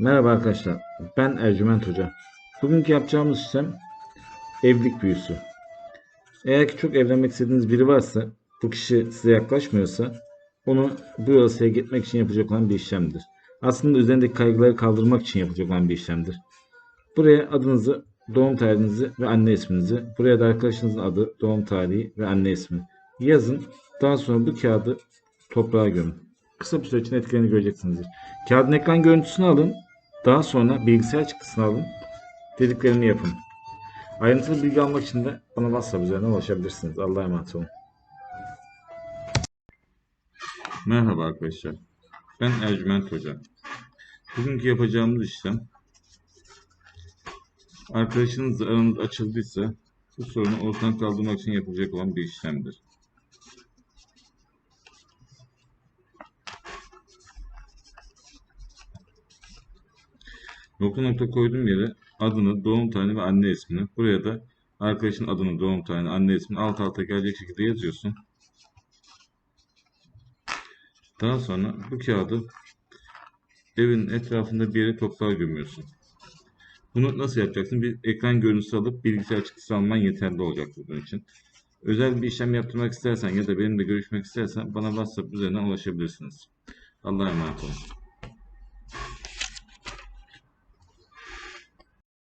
Merhaba arkadaşlar, ben Ercüment Hoca. Bugünkü yapacağımız işlem evlilik büyüsü. Eğer ki çok evlenmek istediğiniz biri varsa, bu kişi size yaklaşmıyorsa, onu bu yasaya gitmek için yapacak olan bir işlemdir. Aslında üzerindeki kaygıları kaldırmak için yapacak olan bir işlemdir. Buraya adınızı, doğum tarihinizi ve anne isminizi, buraya da arkadaşınızın adı, doğum tarihi ve anne ismi yazın. Daha sonra bu kağıdı toprağa gömün. Kısa bir süre içinde etkilerini göreceksinizdir. Kağıdın ekran görüntüsünü alın. Daha sonra bilgisayar çıktısını alın. Dediklerini yapın. Ayrıntılı bilgi almak için de bana WhatsApp üzerinden ulaşabilirsiniz. Allah'a emanet olun. Merhaba arkadaşlar. Ben Ercüment Hoca. Bugünkü yapacağımız işlem arkadaşınızla aranız açıldıysa bu sorunu ortadan kaldırmak için yapılacak olan bir işlemdir. Nokta nokta koyduğum yere adını, doğum tarihini ve anne ismini, buraya da arkadaşın adını, doğum tarihini, anne ismini alt alta gelecek şekilde yazıyorsun. Daha sonra bu kağıdı evin etrafında bir yere toprağa gömüyorsun. Bunu nasıl yapacaksın? Bir ekran görüntüsü alıp bilgisayar çıktısı alman yeterli olacak bunun için. Özel bir işlem yaptırmak istersen ya da benimle görüşmek istersen bana WhatsApp üzerinden ulaşabilirsiniz. Allah'a emanet olun.